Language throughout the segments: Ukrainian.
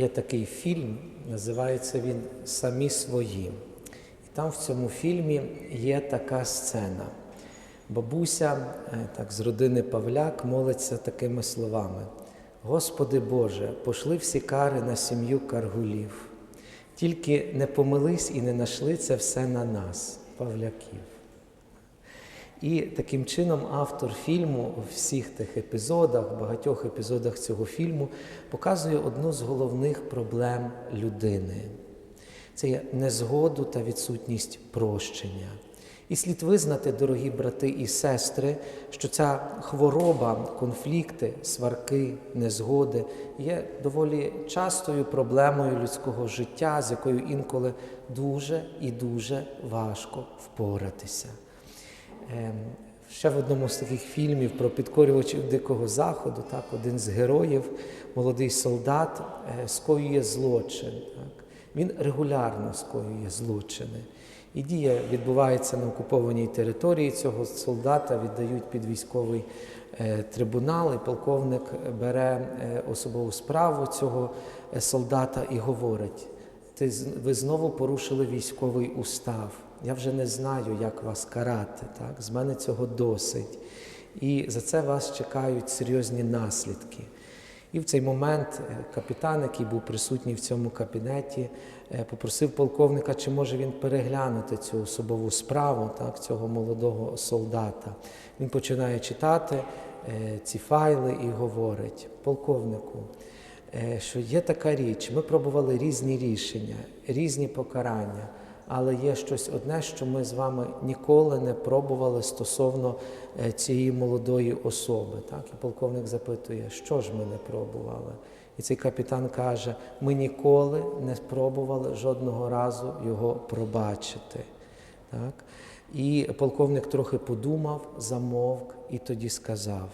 Є такий фільм, називається він Самі свої. І там в цьому фільмі є така сцена. Бабуся, е, так, з родини Павляк, молиться такими словами: Господи Боже, пошли всі кари на сім'ю каргулів. Тільки не помились і не нашли це все на нас, Павляків. І таким чином автор фільму у всіх тих епізодах, багатьох епізодах цього фільму показує одну з головних проблем людини. Це є незгоду та відсутність прощення. І слід визнати, дорогі брати і сестри, що ця хвороба, конфлікти, сварки, незгоди є доволі частою проблемою людського життя, з якою інколи дуже і дуже важко впоратися. Ем, Ще в одному з таких фільмів про підкорювачів Дикого Заходу, так, один з героїв, молодий солдат, е, скоює злочин. Так. Він регулярно скоює злочини. І дія відбувається на окупованій території цього солдата, віддають під військовий е, трибунал, і полковник бере е, особову справу цього солдата і говорить: ти, ви знову порушили військовий устав. Я вже не знаю, як вас карати. Так? З мене цього досить. І за це вас чекають серйозні наслідки. І в цей момент е, капітан, який був присутній в цьому кабінеті, е, попросив полковника, чи може він переглянути цю особову справу так, цього молодого солдата. Він починає читати е, ці файли і говорить: полковнику, що є така річ, ми пробували різні рішення, різні покарання. Але є щось одне, що ми з вами ніколи не пробували стосовно е, цієї молодої особи. Так? І полковник запитує, що ж ми не пробували? І цей капітан каже: ми ніколи не спробували жодного разу його пробачити. Так? І полковник трохи подумав, замовк і тоді сказав: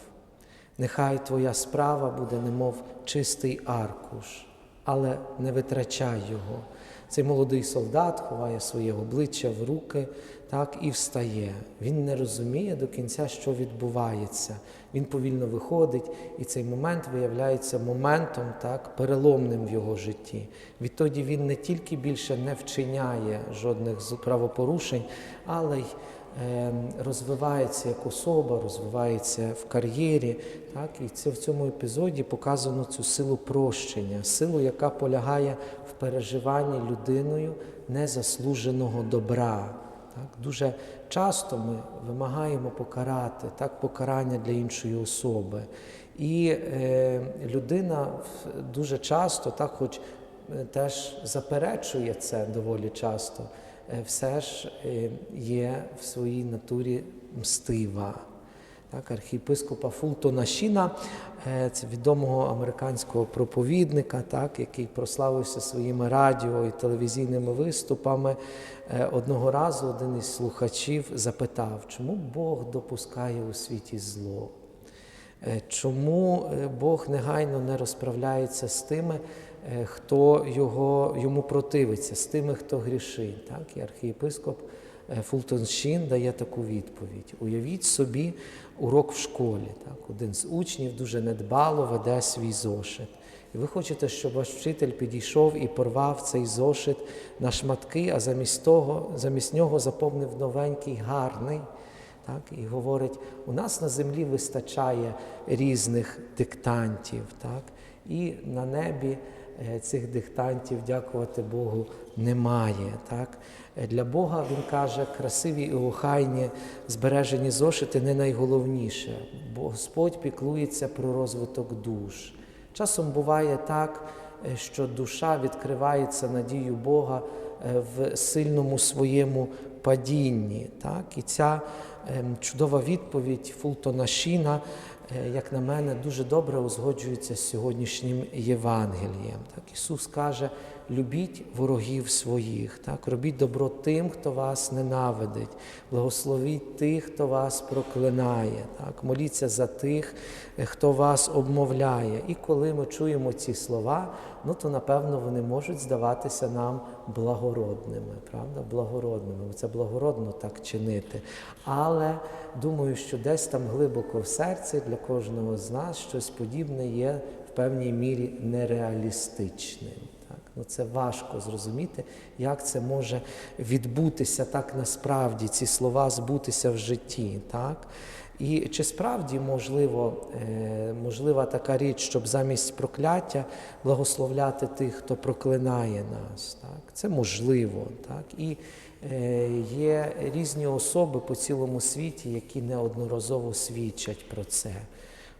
нехай твоя справа буде, немов чистий аркуш, але не витрачай його. Цей молодий солдат ховає своє обличчя в руки так, і встає. Він не розуміє до кінця, що відбувається. Він повільно виходить, і цей момент виявляється моментом так, переломним в його житті. Відтоді він не тільки більше не вчиняє жодних правопорушень, але й розвивається як особа, розвивається в кар'єрі. Так? І це в цьому епізоді показано цю силу прощення, силу, яка полягає в переживанні людиною незаслуженого добра. Так? Дуже часто ми вимагаємо покарати так, покарання для іншої особи. І е, людина дуже часто, так, хоч е, теж заперечує це доволі часто, все ж е, є в своїй натурі мстива. Так, архієпископа Фултона Шіна, е, це відомого американського проповідника, так, який прославився своїми радіо і телевізійними виступами. Е, Одного разу один із слухачів запитав, чому Бог допускає у світі зло? Е, Чому е, Бог негайно не розправляється з тими, е, хто його, йому противиться, з тими, хто грішить? Так? І архієпископ е, Фултон Шін дає таку відповідь. Уявіть собі урок в школі. Так? Один з учнів дуже недбало веде свій зошит. І ви хочете, щоб ваш вчитель підійшов і порвав цей зошит на шматки, а замість того, замість нього заповнив новенький, гарний. Так, і говорить, у нас на землі вистачає різних диктантів, так, і на небі е, цих диктантів, дякувати Богу, немає. Так. Е, Для Бога він каже, красиві і охайні збережені зошити не найголовніше, бо Господь піклується про розвиток душ. Часом буває так, е, що душа відкривається надію Бога е, в сильному своєму падінні. Так? І ця ем, чудова відповідь Фултона Шіна, е, як на мене, дуже добре узгоджується з сьогоднішнім Євангелієм. Так? Ісус каже, любіть ворогів своїх, так? робіть добро тим, хто вас ненавидить, благословіть тих, хто вас проклинає, так? моліться за тих, е, хто вас обмовляє. І коли ми чуємо ці слова, ну то напевно вони можуть здаватися нам благородними, правда? Благородними. Це благородно так чинити. Але думаю, що десь там глибоко в серці для кожного з нас щось подібне є в певній мірі нереалістичним. Ну, це важко зрозуміти, як це може відбутися так насправді, ці слова збутися в житті. Так? І чи справді можливо, е, можлива така річ, щоб замість прокляття благословляти тих, хто проклинає нас? Так? Це можливо. Так? І е, є різні особи по цілому світі, які неодноразово свідчать про це.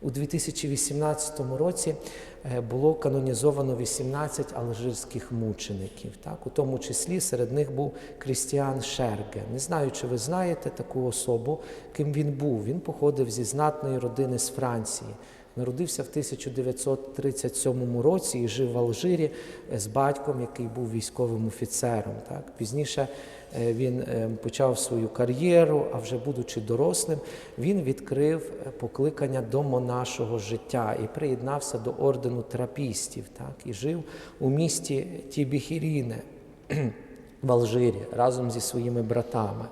У 2018 році е, було канонізовано 18 алжирських мучеників. Так? У тому числі серед них був Крістіан Шерге. Не знаю, чи ви знаєте таку особу, ким він був. Він походив зі знатної родини з Франції. Народився в 1937 році і жив в Алжирі е, з батьком, який був військовим офіцером. Так? Пізніше він е, почав свою кар'єру, а вже будучи дорослим, він відкрив е, покликання до монашого життя і приєднався до ордену трапістів. Так? І жив у місті Тібіхіріне в Алжирі разом зі своїми братами.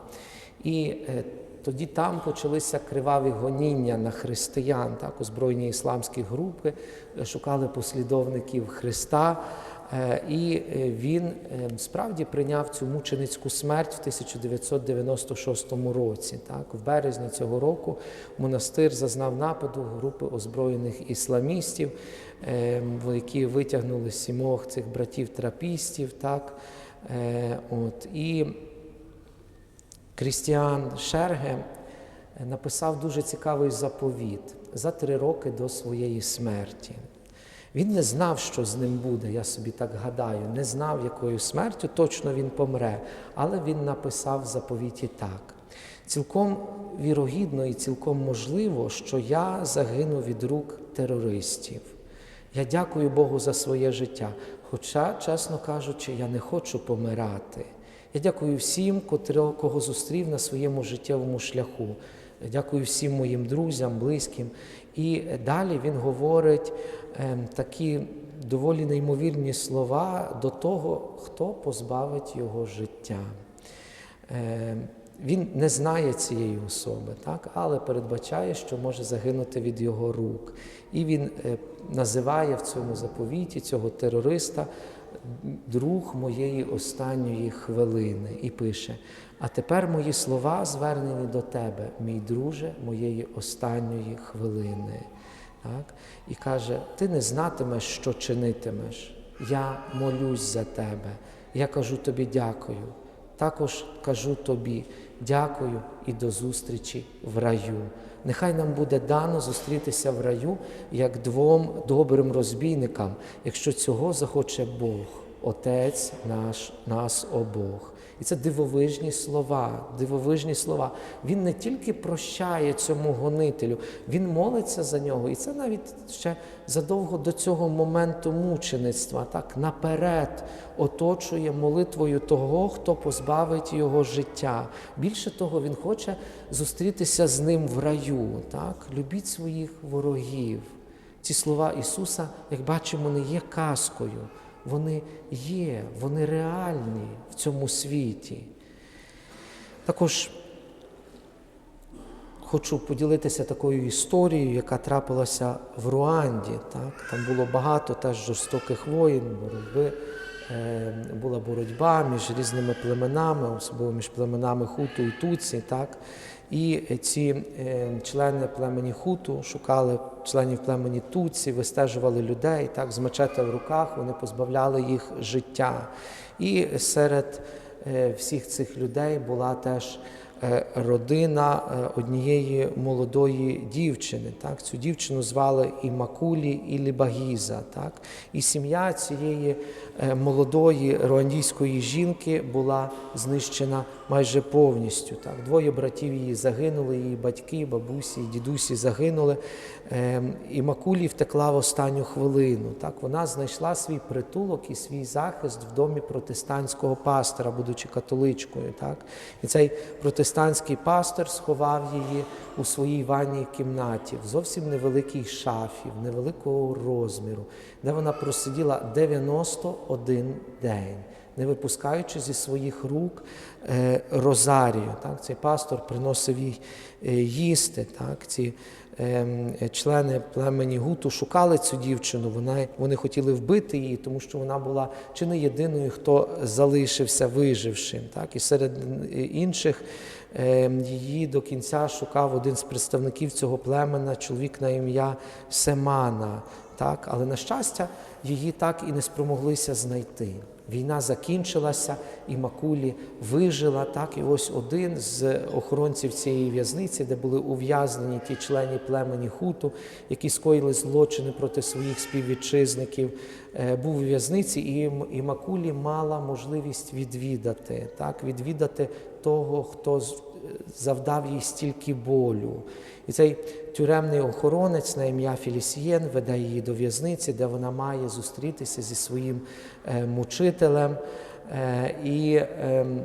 І е, тоді там почалися криваві гоніння на християн. Так, озброєні ісламські групи е, шукали послідовників Христа. Е, І е, він е, справді прийняв цю мученицьку смерть в 1996 році. Так, в березні цього року монастир зазнав нападу групи озброєних ісламістів, е, які витягнули сімох цих братів трапістів. Так, Е, От, і Крістіан Шерге написав дуже цікавий заповіт за три роки до своєї смерті. Він не знав, що з ним буде, я собі так гадаю, не знав, якою смертю точно він помре, але він написав в заповіті так. Цілком вірогідно і цілком можливо, що я загину від рук терористів. Я дякую Богу за своє життя, хоча, чесно кажучи, я не хочу помирати. Я дякую всім, кого зустрів на своєму життєвому шляху. Я Дякую всім моїм друзям, близьким. І далі він говорить такі доволі неймовірні слова до того, хто позбавить його життя. Е, Він не знає цієї особи, так? але передбачає, що може загинути від його рук. І він е, називає в цьому заповіті цього терориста друг моєї останньої хвилини і пише: А тепер мої слова звернені до тебе, мій друже, моєї останньої хвилини. Так? І каже: Ти не знатимеш, що чинитимеш. Я молюсь за тебе. Я кажу тобі дякую. Також кажу тобі дякую і до зустрічі в раю. Нехай нам буде дано зустрітися в раю як двом добрим розбійникам, якщо цього захоче Бог, Отець наш, нас обох. І це дивовижні слова, дивовижні слова. Він не тільки прощає цьому гонителю, він молиться за нього. І це навіть ще задовго до цього моменту мучеництва, так наперед оточує молитвою того, хто позбавить його життя. Більше того, він хоче зустрітися з ним в раю. Так? Любіть своїх ворогів. Ці слова Ісуса, як бачимо, не є казкою. Вони є, вони реальні в цьому світі. Також хочу поділитися такою історією, яка трапилася в Руанді. Так? Там було багато теж жорстоких воїн, боротьби. Е, Була боротьба між різними племенами, особливо між племенами Хуту і Туці. Так? І ці е, члени племені Хуту шукали членів племені Туці, вистежували людей так, з мечета в руках, вони позбавляли їх життя. І серед е, всіх цих людей була теж е, родина однієї молодої дівчини. Так? Цю дівчину звали і Макулі, і Лібагіза. Так? І сім'я цієї молодої руандійської жінки була знищена майже повністю. Так? Двоє братів її загинули, її батьки, бабусі, дідусі загинули. Ем, І Макулі втекла в останню хвилину. Так? Вона знайшла свій притулок і свій захист в домі протестантського пастора, будучи католичкою. Так? І цей протестантський пастор сховав її у своїй ванній кімнаті в зовсім невеликій шафі, в невеликого розміру, де вона просиділа 91 день не випускаючи зі своїх рук е, розарію. Так? Цей пастор приносив їй е, їсти. Так? Ці ем, члени племені Гуту шукали цю дівчину. Вона, вони хотіли вбити її, тому що вона була чи не єдиною, хто залишився вижившим. Так? І серед інших ем, її до кінця шукав один з представників цього племена, чоловік на ім'я Семана. Так? Але, на щастя, її так і не спромоглися знайти. Війна закінчилася, і Макулі вижила. Так, і ось один з охоронців цієї в'язниці, де були ув'язнені ті члені племені Хуту, які скоїли злочини проти своїх співвітчизників, е, був у в'язниці, і, Макулі мала можливість відвідати, так, відвідати того, хто завдав їй стільки болю. І цей тюремний охоронець на ім'я Філісієн веде її до в'язниці, де вона має зустрітися зі своїм е, мучителем. Е, і ем,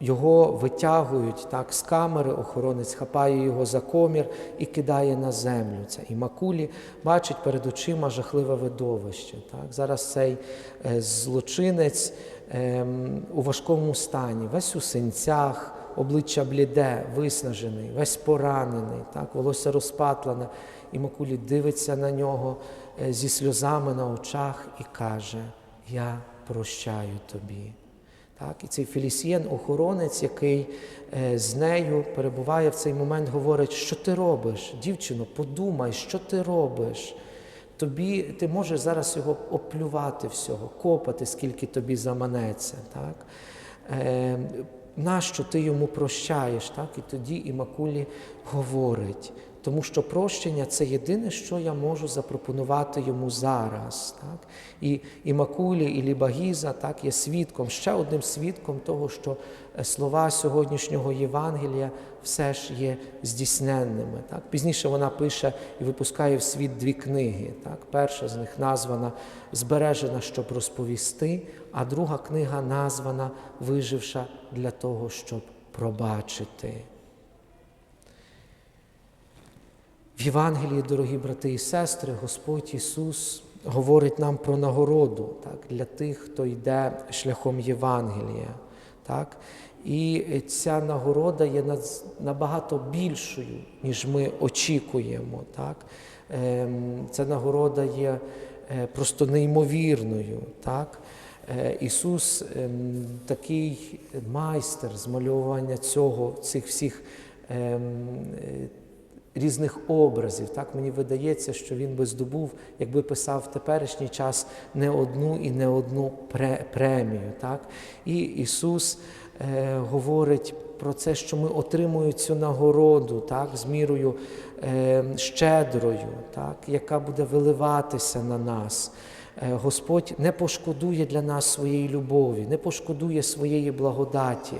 його витягують так з камери, охоронець хапає його за комір і кидає на землю. Це і Макулі бачить перед очима жахливе видовище. Так? Зараз цей е, злочинець у важкому стані, весь у синцях, обличчя бліде, виснажений, весь поранений, так? волосся розпатлене. І Макулі дивиться на нього е, зі сльозами на очах і каже: Я прощаю тобі. Так, і цей Філісієн, охоронець, який е, з нею перебуває в цей момент, говорить, що ти робиш, дівчино, подумай, що ти робиш. Тобі ти можеш зараз його оплювати всього, копати, скільки тобі заманеться. Так? Е, нащо ти йому прощаєш? Так? І тоді Імакулі говорить, тому що прощення це єдине, що я можу запропонувати йому зараз. Так? І Імакулі, і Лібагіза так, є свідком, ще одним свідком того, що е, слова сьогоднішнього Євангелія все ж є здійсненними. Так? Пізніше вона пише і випускає в світ дві книги. Так? Перша з них названа Збережена, щоб розповісти, а друга книга названа Виживша для того, щоб пробачити. В Євангелії, дорогі брати і сестри, Господь Ісус говорить нам про нагороду так, для тих, хто йде шляхом Євангелія. Так? І ця нагорода є набагато більшою, ніж ми очікуємо. Так? Ем, Ця нагорода є е, просто неймовірною. Так? Е, Ісус ем, такий майстер змальовування цього, цих всіх ем, е, різних образів. Так мені видається, що він би здобув, якби писав в теперішній час не одну і не одну премію. Так? І Ісус е, говорить про це, що ми отримуємо цю нагороду так, з мірою е, щедрою, так, яка буде виливатися на нас. Е, Господь не пошкодує для нас своєї любові, не пошкодує своєї благодаті.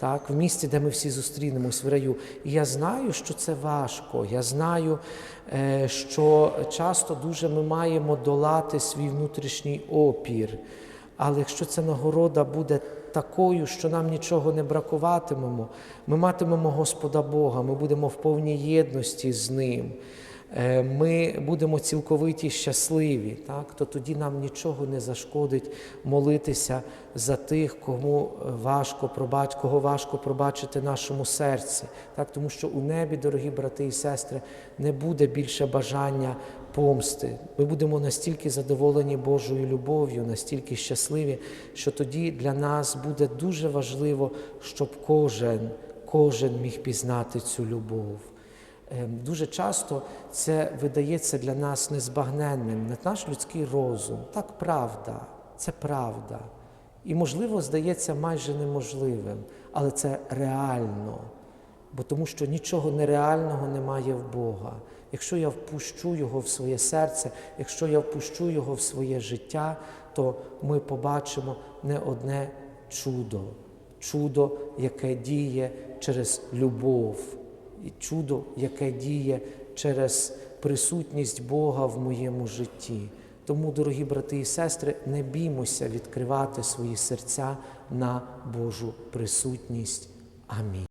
Так, в місті, де ми всі зустрінемось в раю. І я знаю, що це важко. Я знаю, е, що часто дуже ми маємо долати свій внутрішній опір. Але якщо ця нагорода буде такою, що нам нічого не бракуватимемо, ми матимемо Господа Бога, ми будемо в повній єдності з Ним. Е, Ми будемо цілковиті щасливі, так? то тоді нам нічого не зашкодить молитися за тих, кому важко пробач, кого важко пробачити нашому серці. Так? Тому що у небі, дорогі брати і сестри, не буде більше бажання помсти. Ми будемо настільки задоволені Божою любов'ю, настільки щасливі, що тоді для нас буде дуже важливо, щоб кожен, кожен міг пізнати цю любов. Ем, Дуже часто це видається для нас незбагненним, не наш людський розум. Так правда, це правда. І, можливо, здається майже неможливим, але це реально. Бо тому що нічого нереального немає в Бога. Якщо я впущу Його в своє серце, якщо я впущу Його в своє життя, то ми побачимо не одне чудо, чудо, яке діє через любов, чудо, яке діє через присутність Бога в моєму житті. Тому, дорогі брати і сестри, не біймося відкривати свої серця на Божу присутність. Амінь.